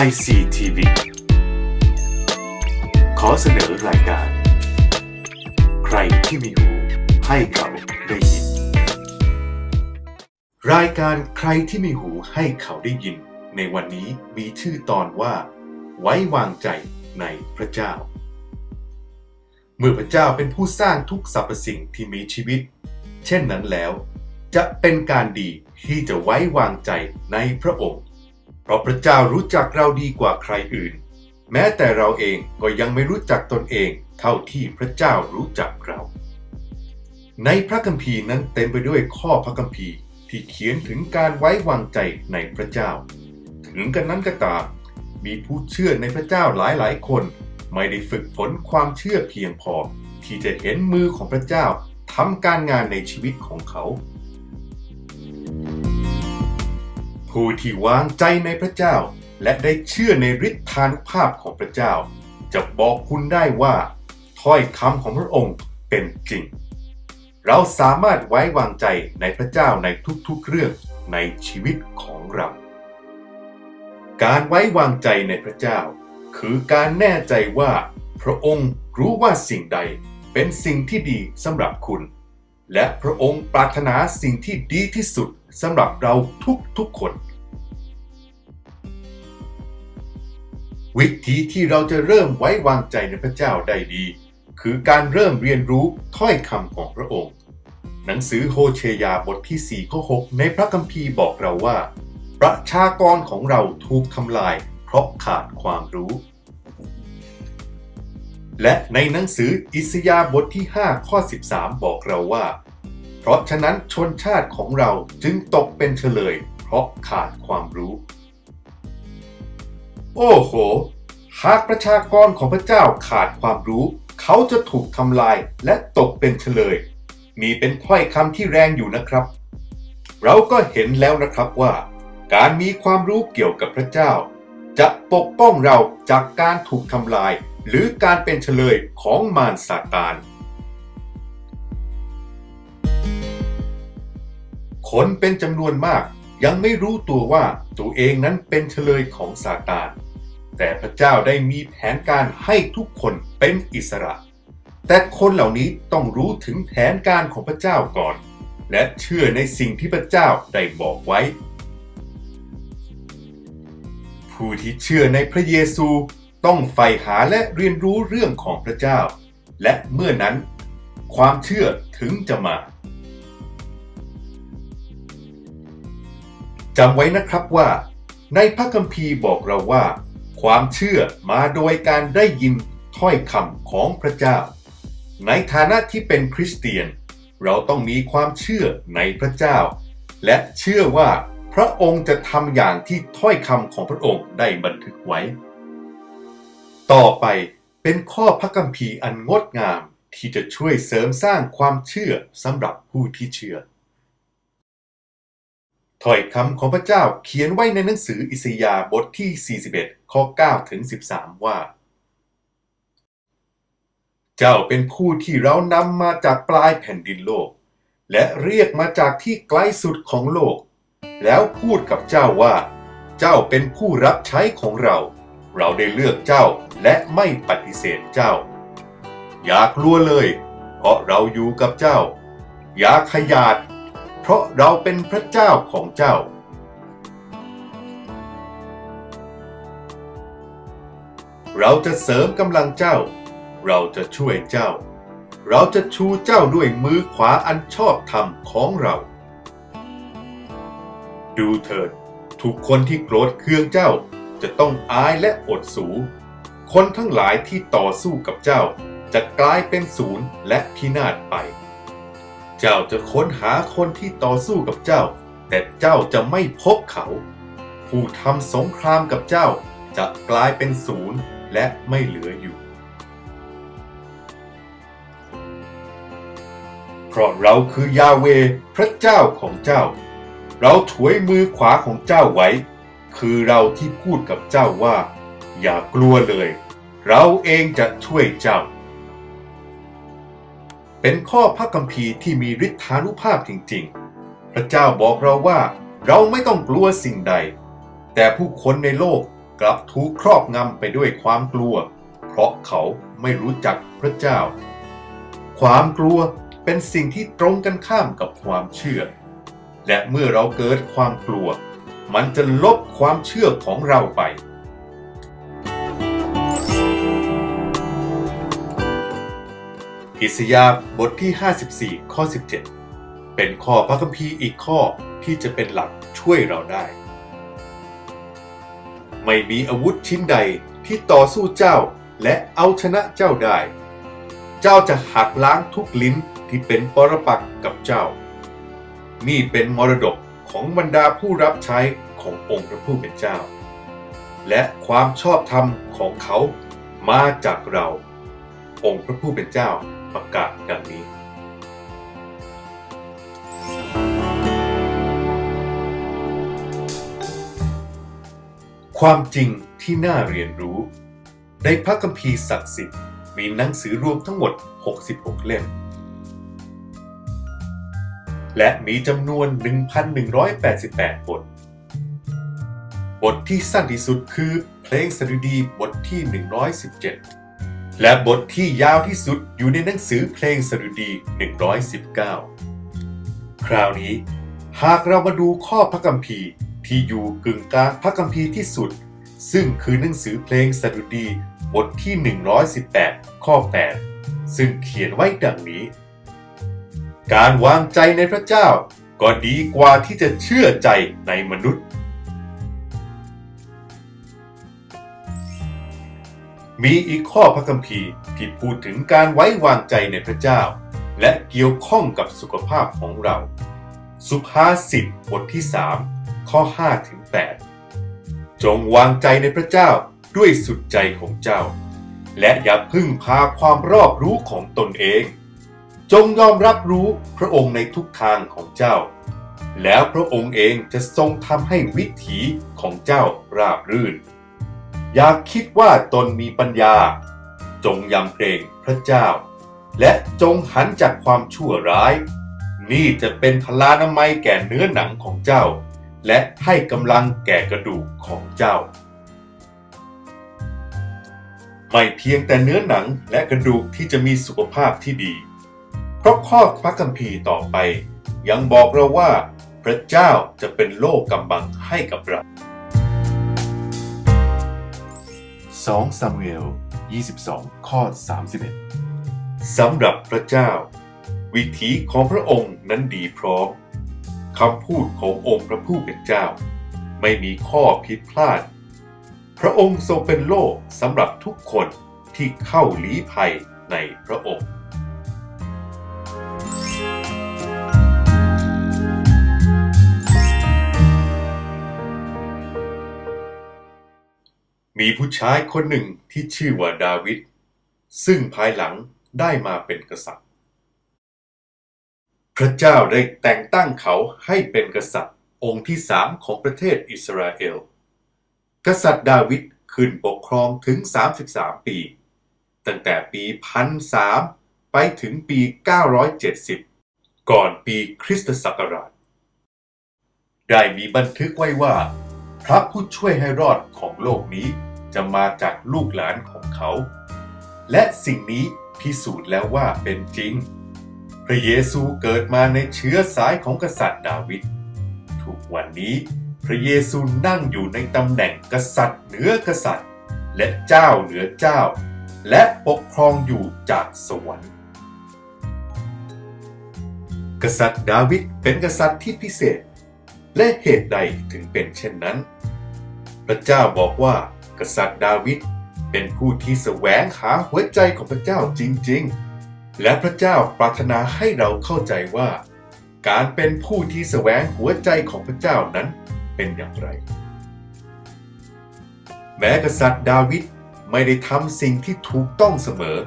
ICTV ขอเสนอรายการ ใครที่มีหูให้เขาได้ยิน รายการใครที่มีหูให้เขาได้ยิน ในวันนี้มีชื่อตอนว่า ไว้วางใจในพระเจ้า เมื่อพระเจ้าเป็นผู้สร้างทุกสรรพสิ่งที่มีชีวิต เช่นนั้นแล้ว จะเป็นการดีที่จะไว้วางใจในพระองค์ เพราะพระเจ้ารู้จักเราดีกว่าใครอื่น แม้แต่เราเองก็ยังไม่รู้จักตนเอง เท่าที่พระเจ้ารู้จักเรา ในพระคัมภีร์นั้นเต็มไปด้วยข้อพระคัมภีร์ที่เขียนถึงการไว้วางใจในพระเจ้า ถึงกันนั้นก็ตามมีผู้เชื่อในพระเจ้าหลายๆ คน ไม่ได้ฝึกฝนความเชื่อเพียงพอ ที่จะเห็นมือของพระเจ้าทำการงานในชีวิตของเขา ผู้ที่วางใจในพระเจ้า และได้เชื่อในฤทธานุภาพของพระเจ้า จะบอกคุณได้ว่าถ้อยคำของพระองค์เป็นจริง เราสามารถไว้วางใจในพระเจ้าในทุกๆเรื่องในชีวิตของเรา การไว้วางใจในพระเจ้า คือการแน่ใจว่า พระองค์รู้ว่าสิ่งใดเป็นสิ่งที่ดีสำหรับคุณ และพระองค์ปรารถนาสิ่งที่ดีที่สุด สำหรับเราทุกๆคน วิธีที่เราจะเริ่มไว้วางใจในพระเจ้าได้ดี คือการเริ่มเรียนรู้ถ้อยคำของพระองค์ หนังสือโฮเชยาบทที่ 4 ข้อ 6 ในพระคัมภีร์บอกเราว่า ประชากรของเราถูกทำลาย เพราะขาดความรู้ และในหนังสืออิสยาบทที่ 5 ข้อ 13 บอกเราว่า เพราะฉะนั้นชนชาติของเราจึงตกเป็นเฉลย เพราะขาดความรู้ โอ้โห หากประชากรของพระเจ้าขาดความรู้ เขาจะถูกทำลายและตกเป็นเฉลย นี่เป็นถ้อยคำที่แรงอยู่นะครับ เราก็เห็นแล้วนะครับว่า การมีความรู้เกี่ยวกับพระเจ้า จะปกป้องเราจากการถูกทำลาย หรือการเป็นเฉลยของมารซาตาน คนเป็นจำนวนมาก ยังไม่รู้ตัวว่าตัวเองนั้นเป็นเฉลยของซาตาน แต่พระเจ้าได้มีแผนการให้ทุกคนเป็นอิสระ แต่คนเหล่านี้ต้องรู้ถึงแผนการของพระเจ้าก่อน และเชื่อในสิ่งที่พระเจ้าได้บอกไว้ ผู้ที่เชื่อในพระเยซูต้องใฝ่หาและเรียนรู้เรื่องของพระเจ้า และเมื่อนั้น ความเชื่อถึงจะมา จำไว้นะครับว่า ในพระคัมภีร์บอกเราว่า ความเชื่อมาโดยการได้ยินถ้อยคำของพระเจ้า ในฐานะที่เป็นคริสเตียน เราต้องมีความเชื่อในพระเจ้า และเชื่อว่าพระองค์จะทำอย่างที่ถ้อยคำของพระองค์ได้บันทึกไว้ ต่อไปเป็นข้อพระคัมภีร์อันงดงามที่จะช่วยเสริมสร้างความเชื่อสำหรับผู้ที่เชื่อ ถ้อยคำของพระเจ้าเขียนไว้ในหนังสืออิสยาห์บทที่ 41 ข้อ 9 ถึง 13 ว่า เจ้าเป็นผู้ที่เรานำมาจากปลายแผ่นดินโลก และเรียกมาจากที่ไกลสุดของโลก แล้วพูดกับเจ้าว่า เจ้าเป็นผู้รับใช้ของเรา เราได้เลือกเจ้าและไม่ปฏิเสธเจ้า อย่ากลัวเลย เพราะเราอยู่กับเจ้า อย่าขยาด เพราะเราเป็นพระเจ้าของเจ้า เราจะเสริมกำลังเจ้า เราจะช่วยเจ้า เราจะชูเจ้าด้วยมือขวาอันชอบธรรมของเรา ดูเถิด ทุกคนที่โกรธเคืองเจ้าจะต้องอายและอดสู คนทั้งหลายที่ต่อสู้กับเจ้า จะกลายเป็นศูนย์และพินาศไป เจ้าจะค้นหาคนที่ต่อสู้กับเจ้า แต่เจ้าจะไม่พบเขา ผู้ทำสงครามกับเจ้าจะกลายเป็นศูนย์และไม่เหลืออยู่ เพราะเราคือยาเวพระเจ้าของเจ้า เราถวยมือขวาของเจ้าไว้ คือเราที่พูดกับเจ้าว่า อย่ากลัวเลย เราเองจะช่วยเจ้า เป็นข้อพระคัมภีร์ที่มีฤทธานุภาพจริงๆ พระเจ้าบอกเราว่าเราไม่ต้องกลัวสิ่งใด แต่ผู้คนในโลกกลับถูกครอบงำไปด้วยความกลัว เพราะเขาไม่รู้จักพระเจ้า ความกลัวเป็นสิ่งที่ตรงกันข้ามกับความเชื่อ และเมื่อเราเกิดความกลัว มันจะลบความเชื่อของเราไป อิสยาห์บทที่ 54 ข้อ 17 เป็นข้อพระคัมภีร์อีกข้อที่จะเป็นหลักช่วยเราได้ ไม่มีอาวุธชิ้นใดที่ต่อสู้เจ้าและเอาชนะเจ้าได้ เจ้าจะหักล้างทุกลิ้นที่เป็นปรปักกับเจ้า นี่เป็นมรดกของบรรดาผู้รับใช้ขององค์พระผู้เป็นเจ้า และความชอบธรรมของเขามาจากเรา องค์พระผู้เป็นเจ้า ประกาศดังนี้ความจริงที่น่าเรียนรู้ ในพระคัมภีร์ศักดิ์สิทธิ์มีหนังสือรวมทั้งหมด 66 เล่ม และมีจำนวน 1,188 บท บทที่สั้นที่สุดคือเพลงสดุดีบทที่ 117 และบทที่ยาวที่สุดอยู่ในหนังสือเพลงสดุดี 119 คราวนี้ หากเรามาดูข้อพระคัมภีร์ที่อยู่กึ่งกลางพระคัมภีร์ที่สุด ซึ่งคือหนังสือเพลงสดุดี บทที่ 118 ข้อ 8 ซึ่งเขียนไว้ดังนี้ การวางใจในพระเจ้าก็ดีกว่าที่จะเชื่อใจในมนุษย์ มีอีกข้อพระคัมภีร์ที่พูดถึงการไว้วางใจในพระเจ้า และเกี่ยวข้องกับสุขภาพของเรา สุภาษิตบทที่ 3 ข้อ5ถึง8จงวางใจในพระเจ้าด้วยสุดใจของเจ้า และอย่าพึ่งพาความรอบรู้ของตนเอง จงยอมรับรู้พระองค์ในทุกทางของเจ้า แล้วพระองค์เองจะทรงทำให้วิถีของเจ้าราบรื่น อย่าคิดว่าตนมีปัญญา จงยำเกรงพระเจ้า และจงหันจากความชั่วร้าย นี่จะเป็นพลานามัยแก่เนื้อหนังของเจ้า และให้กำลังแก่กระดูกของเจ้า ไม่เพียงแต่เนื้อหนังและกระดูกที่จะมีสุขภาพที่ดี เพราะข้อพระคัมภีร์ต่อไป ยังบอกเราว่า พระเจ้าจะเป็นโลกกำบังให้กับเรา 2ซามูเอล 22 ข้อ 31 สำหรับพระเจ้า วิถีของพระองค์นั้นดีพร้อมคำพูดขององค์พระผู้เป็นเจ้า ไม่มีข้อผิดพลาด พระองค์ทรงเป็นโลกสำหรับทุกคนที่เข้าลี้ภัยในพระองค์ มีผู้ชายคนหนึ่งที่ชื่อว่าดาวิดซึ่งภายหลังได้มาเป็นกษัตริย์ พระเจ้าได้แต่งตั้งเขาให้เป็นกษัตริย์องค์ที่สามของประเทศอิสราเอล กษัตริย์ดาวิดขึ้นปกครองถึง 33 ปี ตั้งแต่ปีพันสามไปถึงปี 970 ก่อนปีคริสตศักราช ได้มีบันทึกไว้ว่า พระผู้ช่วยให้รอดของโลกนี้จะมาจากลูกหลานของเขา และสิ่งนี้พิสูจน์แล้วว่าเป็นจริง พระเยซูเกิดมาในเชื้อสายของกษัตริย์ดาวิด ทุกวันนี้พระเยซูนั่งอยู่ในตำแหน่งกษัตริย์เหนือกษัตริย์ และเจ้าเหนือเจ้า และปกครองอยู่จากสวรรค์ กษัตริย์ดาวิดเป็นกษัตริย์ที่พิเศษ และเหตุใดถึงเป็นเช่นนั้น พระเจ้าบอกว่ากษัตริย์ดาวิดเป็นผู้ที่แสวงหาหัวใจของพระเจ้าจริง ๆ และพระเจ้าปรารถนาให้เราเข้าใจว่า การเป็นผู้ที่แสวงหัวใจของพระเจ้านั้นเป็นอย่างไร แม้กษัตริย์ดาวิดไม่ได้ทำสิ่งที่ถูกต้องเสมอ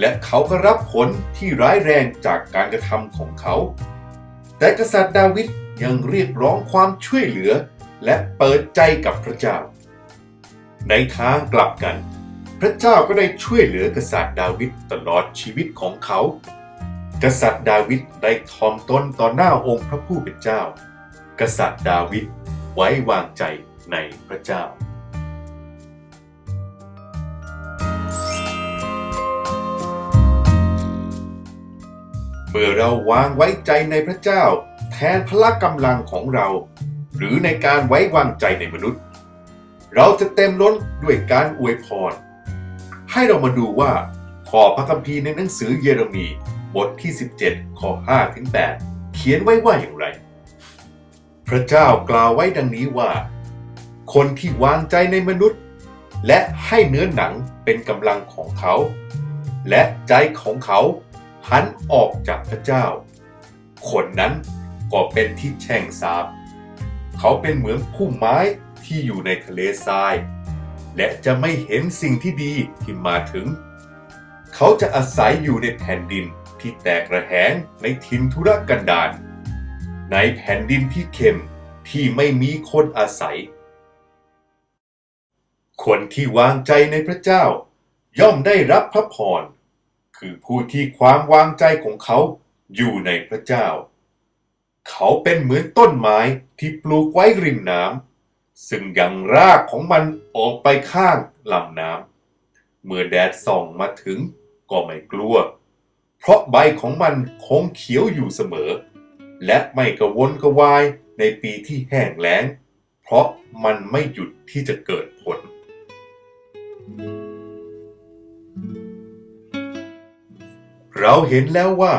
และเขาก็รับผลที่ร้ายแรงจากการกระทำของเขา แต่กษัตริย์ดาวิดยังเรียกร้องความช่วยเหลือ และเปิดใจกับพระเจ้า ในทางกลับกัน พระเจ้าก็ได้ช่วยเหลือกษัตริย์ดาวิดตลอดชีวิตของเขา กษัตริย์ดาวิดได้ทอมต้นต่อหน้าองค์พระผู้เป็นเจ้า กษัตริย์ดาวิดไว้วางใจในพระเจ้าเมื่อเราวางไว้ใจในพระเจ้า แทนพละกำลังของเรา หรือในการไว้วางใจในมนุษย์ เราจะเต็มล้นด้วยการอวยพร ให้เรามาดูว่าขอพระคัมภีร์ในหนังสือเยเรมีบทที่ 17 ข้อ 5 ถึง 8 เขียนไว้ว่าอย่างไร พระเจ้ากล่าวไว้ดังนี้ว่า คนที่วางใจในมนุษย์ และให้เนื้อหนังเป็นกำลังของเขา และใจของเขาหันออกจากพระเจ้า คนนั้นก็เป็นที่แช่งสาบ เขาเป็นเหมือนผู้ไม้ที่อยู่ในทะเลทราย และจะไม่เห็นสิ่งที่ดีที่มาถึง เขาจะอาศัยอยู่ในแผ่นดินที่แตกระแหงในทินทุรกันดารในแผ่นดินที่เค็มที่ไม่มีคนอาศัย คนที่วางใจในพระเจ้า ย่อมได้รับพระพรคือผู้ที่ความวางใจของเขาอยู่ในพระเจ้า เขาเป็นเหมือนต้นไม้ที่ปลูกไว้ริมน้ำซึ่งยังรากของมันออกไปข้างลำน้ำเมื่อแดดส่องมาถึงก็ไม่กลัว เพราะใบของมันคงเขียวอยู่เสมอ และไม่กระวนกระวายในปีที่แห้งแล้ง เพราะมันไม่หยุดที่จะเกิดผล เราเห็นแล้วว่า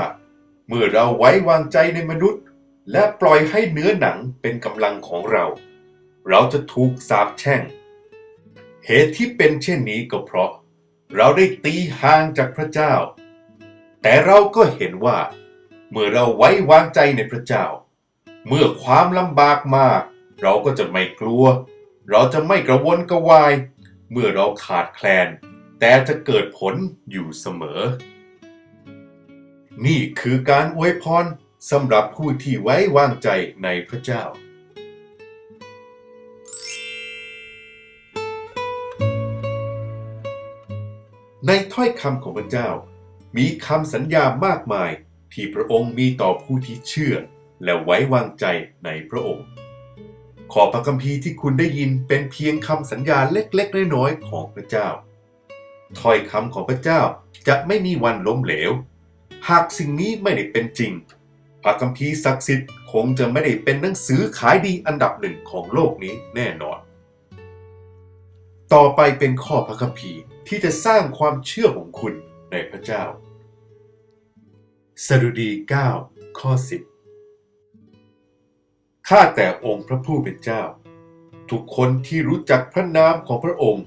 เมื่อเราไว้วางใจในมนุษย์ และปล่อยให้เนื้อหนังเป็นกำลังของเรา เราจะถูกสาปแช่ง เหตุที่เป็นเช่นนี้ก็เพราะ เราได้ตีห่างจากพระเจ้า แต่เราก็เห็นว่า เมื่อเราไว้วางใจในพระเจ้า เมื่อความลำบากมากเราก็จะไม่กลัว เราจะไม่กระวนกระวาย เมื่อเราขาดแคลน แต่จะเกิดผลอยู่เสมอ นี่คือการอวยพร สำหรับผู้ที่ไว้วางใจในพระเจ้า ในถ้อยคำของพระเจ้า มีคำสัญญามากมายที่พระองค์มีต่อผู้ที่เชื่อ และไว้วางใจในพระองค์ ขอพระคัมภีร์ที่คุณได้ยินเป็นเพียงคำสัญญาเล็กๆน้อยๆของพระเจ้า ถ้อยคำของพระเจ้าจะไม่มีวันล้มเหลว หากสิ่งนี้ไม่ได้เป็นจริง ระคัมภีร์ศักดิ์สิทธิ์คงจะไม่ได้เป็นหนังสือขายดีอันดับหนึ่งของโลกนี้แน่นอน ต่อไปเป็นข้อพระคัมภีร์ที่จะสร้างความเชื่อของคุณในพระเจ้า สดุดี 9 ข้อ 10 ข้าแต่องค์พระผู้เป็นเจ้า ทุกคนที่รู้จักพระนามของพระองค์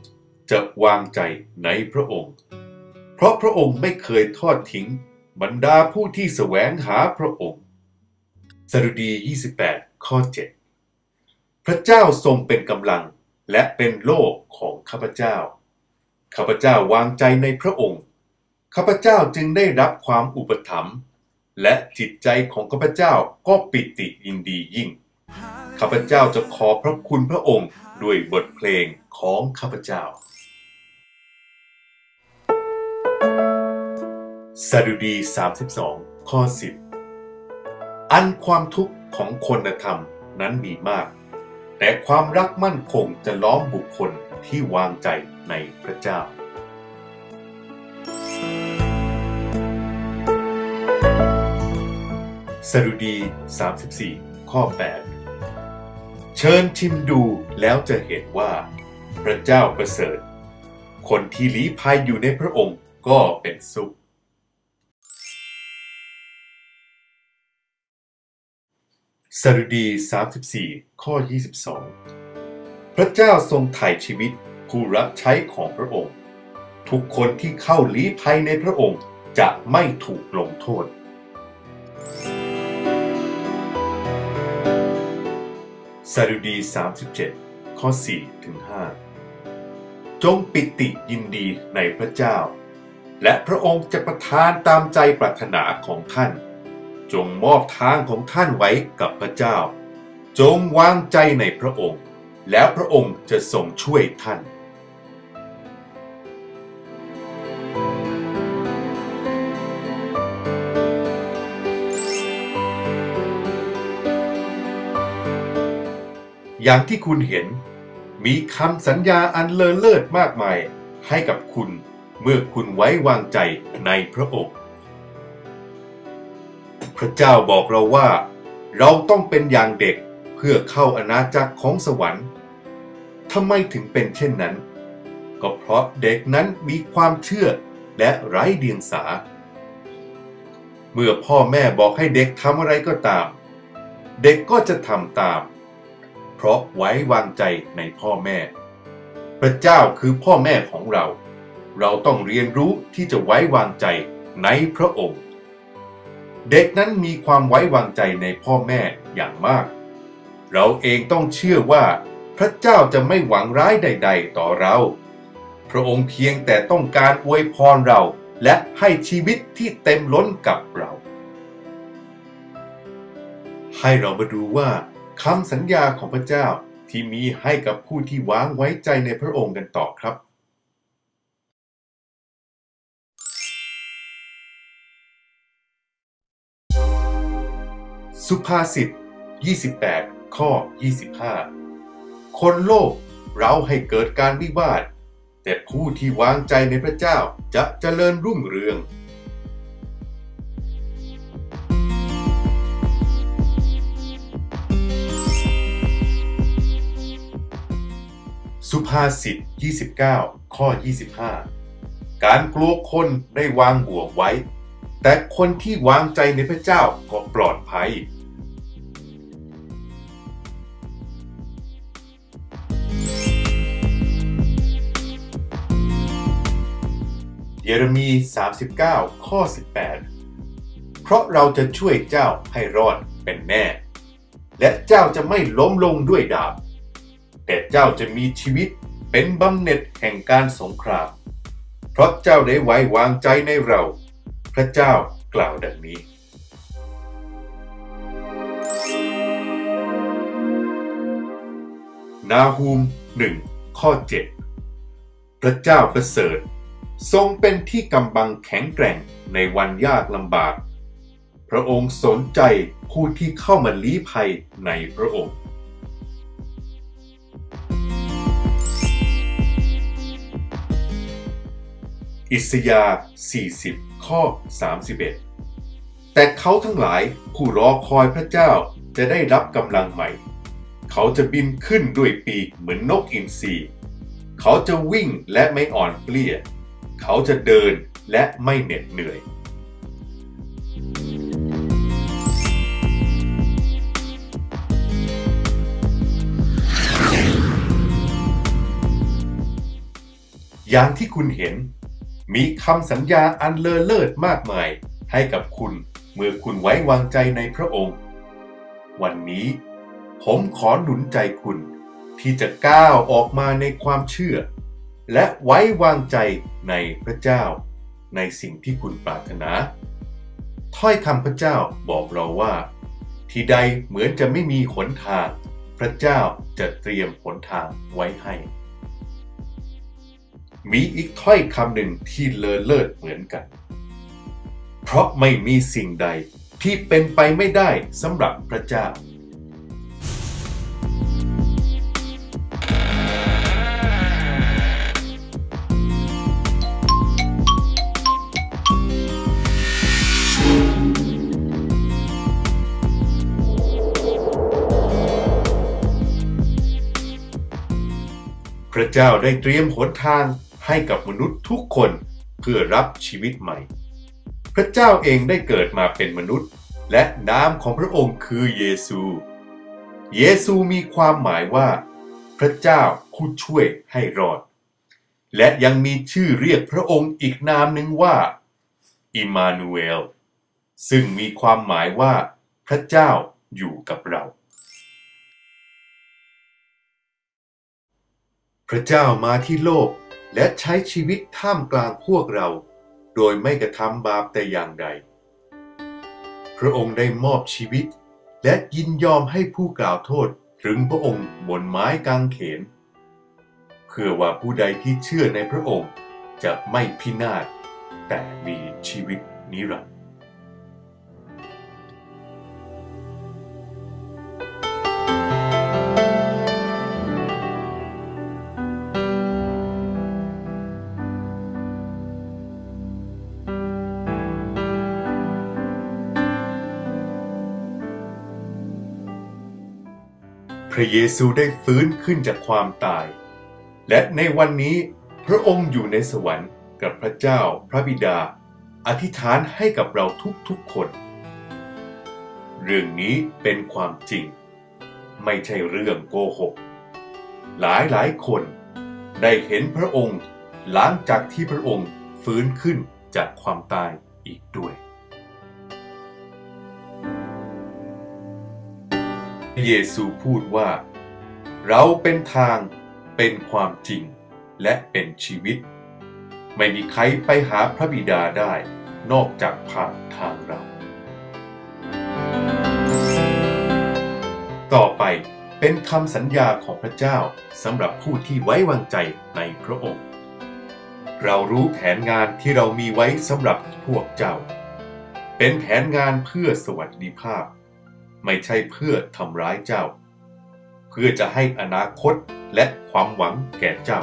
จะวางใจในพระองค์ เพราะพระองค์ไม่เคยทอดทิ้งบรรดาผู้ที่แสวงหาพระองค์ สดุดี 28 ข้อ 7 พระเจ้าทรงเป็นกำลังและเป็นโลกของข้าพเจ้า ข้าพเจ้าวางใจในพระองค์ ข้าพเจ้าจึงได้รับความอุปถัมภ์และจิตใจของข้าพเจ้าก็ปิติยินดียิ่ง ข้าพเจ้าจะขอพระคุณพระองค์ด้วยบทเพลงของข้าพเจ้าสดุดี 32 ข้อ 10 อันความทุกข์ของคนธรรมนั้นมีมาก แต่ความรักมั่นคงจะล้อมบุคคลที่วางใจในพระเจ้าสดุดี 34 ข้อ 8 เชิญชิมดูแล้วจะเห็นว่า พระเจ้าประเสริฐ คนที่ลี้ภัยอยู่ในพระองค์ก็เป็นสุข สดุดี 34 ข้อ 22 พระเจ้าทรงไถ่ชีวิตผู้รับใช้ของพระองค์ ทุกคนที่เข้าลี้ภัยในพระองค์จะไม่ถูกลงโทษ สดุดี 37 ข้อ 4 ถึง 5 จงปิติยินดีในพระเจ้า และพระองค์จะประทานตามใจปรารถนาของท่าน จงมอบทางของท่านไว้กับพระเจ้า จงวางใจในพระองค์ แล้วพระองค์จะทรงช่วยท่านอย่างที่คุณเห็น มีคำสัญญาอันเลอเลิศมากมาย ให้กับคุณเมื่อคุณไว้วางใจในพระองค์ พระเจ้าบอกเราว่า เราต้องเป็นอย่างเด็กเพื่อเข้าอาณาจักรของสวรรค์ทำไมถึงเป็นเช่นนั้น ก็เพราะเด็กนั้นมีความเชื่อและไร้เดียงสา เมื่อพ่อแม่บอกให้เด็กทำอะไรก็ตาม เด็กก็จะทำตาม เพราะไว้วางใจในพ่อแม่ พระเจ้าคือพ่อแม่ของเรา เราต้องเรียนรู้ที่จะไว้วางใจในพระองค์ เด็กนั้นมีความไว้วางใจในพ่อแม่อย่างมาก เราเองต้องเชื่อว่า พระเจ้าจะไม่หวังร้ายใด ๆ ต่อเรา พระองค์เพียงแต่ต้องการอวยพรเราและให้ชีวิตที่เต็มล้นกับเรา ให้เรามาดูว่าคำสัญญาของพระเจ้าที่มีให้กับผู้ที่วางไว้ใจในพระองค์กันต่อครับ สุภาษิต 28 ข้อ 25 คนโลภเราให้เกิดการวิวาท แต่ผู้ที่วางใจในพระเจ้าจะเจริญรุ่งเรือง สุภาษิต 29 ข้อ 25 การกลัวคนได้วางบ่วงไว้ แต่คนที่วางใจในพระเจ้าก็ปลอดภัย เยเรมี 39 ข้อ 18 เพราะเราจะช่วยเจ้าให้รอดเป็นแน่ และเจ้าจะไม่ล้มลงด้วยดาบ แต่เจ้าจะมีชีวิตเป็นบำเหน็จแห่งการสงคราม เพราะเจ้าได้ไว้วางใจในเรา พระเจ้ากล่าวดังนี้นาฮูม1ข้อ 7 พระเจ้าประเสริฐ ทรงเป็นที่กำบังแข็งแกร่งในวันยากลำบาก พระองค์สนใจผู้ที่เข้ามาลี้ภัยในพระองค์ อิสยาห์40 ข้อ 31 แต่เขาทั้งหลายผู้รอคอยพระเจ้าจะได้รับกำลังใหม่ เขาจะบินขึ้นด้วยปีกเหมือนนกอินทรีเขาจะวิ่งและไม่อ่อนเปลี้ยเขาจะเดินและไม่เหน็ดเหนื่อย อย่างที่คุณเห็น มีคำสัญญาอันเลอเลิศมากมาย ให้กับคุณเมื่อคุณไว้วางใจในพระองค์ วันนี้ ผมขอหนุนใจคุณที่จะก้าวออกมาในความเชื่อ และไว้วางใจในพระเจ้า ในสิ่งที่คุณปรารถนา ถ้อยคำพระเจ้าบอกเราว่า ที่ใดเหมือนจะไม่มีหนทาง พระเจ้าจะเตรียมหนทางไว้ให้ มีอีกถ้อยคำหนึ่งที่เลอเลิศเหมือนกัน เพราะไม่มีสิ่งใดที่เป็นไปไม่ได้สำหรับพระเจ้า ระเจ้าได้เตรียมหนทางให้กับมนุษย์ทุกคนเพื่อรับชีวิตใหม่ พระเจ้าเองได้เกิดมาเป็นมนุษย์ และนามของพระองค์คือเยซู เยซูมีความหมายว่า พระเจ้าผู้ช่วยให้รอด และยังมีชื่อเรียกพระองค์อีกนามหนึ่งว่าอิมานูเอลซึ่งมีความหมายว่า พระเจ้าอยู่กับเรา พระเจ้ามาที่โลกและใช้ชีวิตท่ามกลางพวกเรา โดยไม่กระทำบาปแต่อย่างใด พระองค์ได้มอบชีวิต และยินยอมให้ผู้กล่าวโทษถึงพระองค์บนไม้กางเขน เพื่อว่าผู้ใดที่เชื่อในพระองค์จะไม่พินาศแต่มีชีวิตนิรันดร์ ระเยซูได้ฟื้นขึ้นจากความตาย และในวันนี้พระองค์อยู่ในสวรรค์กับพระเจ้าพระบิดา อธิษฐานให้กับเราทุกๆคน เรื่องนี้เป็นความจริง ไม่ใช่เรื่องโกหก หลายหลายคนได้เห็นพระองค์หลังจากที่พระองค์ฟื้นขึ้นจากความตายอีกด้วย เยซูพูดว่า เราเป็นทางเป็นความจริงและเป็นชีวิต ไม่มีใครไปหาพระบิดาได้นอกจากผ่านทางเรา ต่อไปเป็นคำสัญญาของพระเจ้าสำหรับผู้ที่ไว้วางใจในพระองค์ เรารู้แผนงานที่เรามีไว้สำหรับพวกเจ้า เป็นแผนงานเพื่อสวัสดิภาพ ไม่ใช่เพื่อทำร้ายเจ้า เพื่อจะให้อนาคตและความหวังแก่เจ้า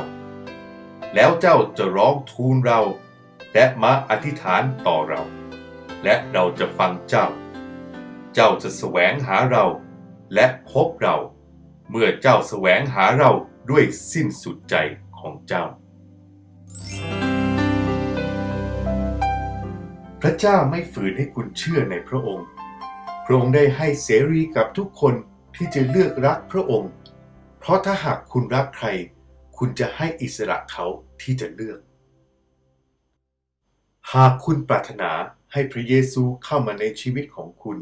แล้วเจ้าจะร้องทูลเรา และมาอธิษฐานต่อเรา และเราจะฟังเจ้า เจ้าจะแสวงหาเราและพบเรา เมื่อเจ้าแสวงหาเราด้วยสิ้นสุดใจของเจ้า พระเจ้าไม่ฝืนให้คุณเชื่อในพระองค์ ระองค์ได้ให้เสรีกับทุกคนที่จะเลือกรักพระองค์ เพราะถ้าหากคุณรักใคร คุณจะให้อิสระเขาที่จะเลือก หากคุณปรารถนาให้พระเยซูเข้ามาในชีวิตของคุณ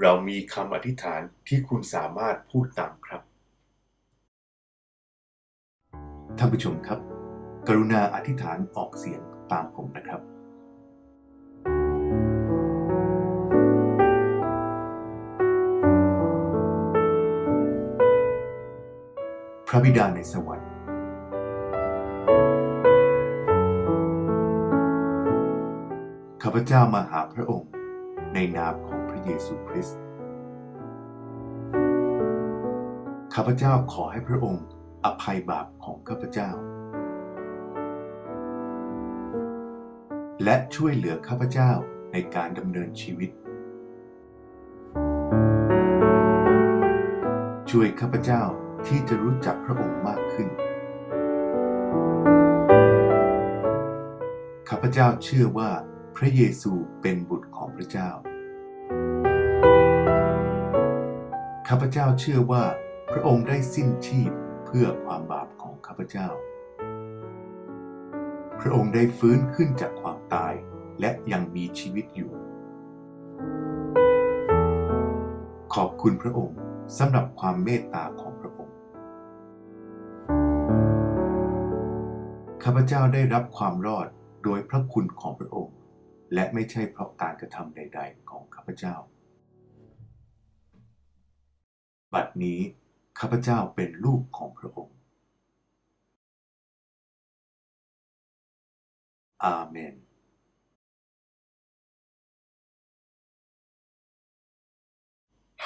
เรามีคำอธิษฐานที่คุณสามารถพูดตามครับท่านผู้ชมครับ กรุณาอธิษฐานออกเสียงตามผมนะครับ ระบิดาในสวรรค์ ข้าพเจ้ามาหาพระองค์ในนามของพระเยซูคริสต์ ข้าพเจ้าขอให้พระองค์อภัยบาปของข้าพเจ้า และช่วยเหลือข้าพเจ้าในการดำเนินชีวิต ช่วยข้าพเจ้า ที่จะรู้จักพระองค์มากขึ้น ข้าพเจ้าเชื่อว่าพระเยซูเป็นบุตรของพระเจ้า ข้าพเจ้าเชื่อว่าพระองค์ได้สิ้นชีพเพื่อความบาปของข้าพเจ้า พระองค์ได้ฟื้นขึ้นจากความตายและยังมีชีวิตอยู่ ขอบคุณพระองค์ สำหรับความเมตตาของพระองค์ ข้าพเจ้าได้รับความรอดโดยพระคุณของพระองค์ และไม่ใช่เพราะการกระทำใด ๆ ของข้าพเจ้า บัดนี้ข้าพเจ้าเป็นลูกของพระองค์ อาเมน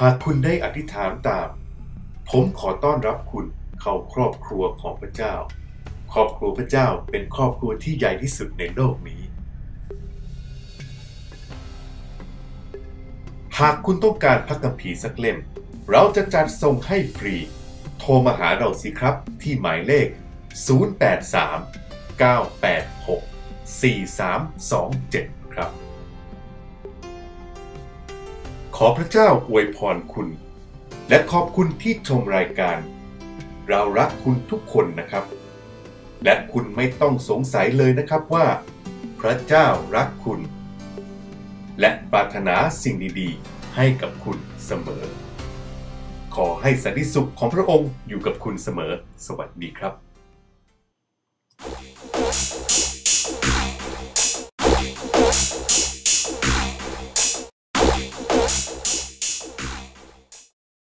หากคุณได้อธิษฐานตาม ผมขอต้อนรับคุณเข้าครอบครัวของพระเจ้า ครอบครัวพระเจ้าเป็นครอบครัวที่ใหญ่ที่สุดในโลกนี้ หากคุณต้องการพระคัมภีร์สักเล่ม เราจะจัดส่งให้ฟรี โทรมาหาเราสิครับที่หมายเลข 083 986 4327 ครับ ขอพระเจ้าอวยพรคุณ และขอบคุณที่ชมรายการ เรารักคุณทุกคนนะครับ และคุณไม่ต้องสงสัยเลยนะครับว่า พระเจ้ารักคุณ และปรารถนาสิ่งดีๆ ให้กับคุณเสมอ ขอให้สันติสุขของพระองค์อยู่กับคุณเสมอ สวัสดีครับ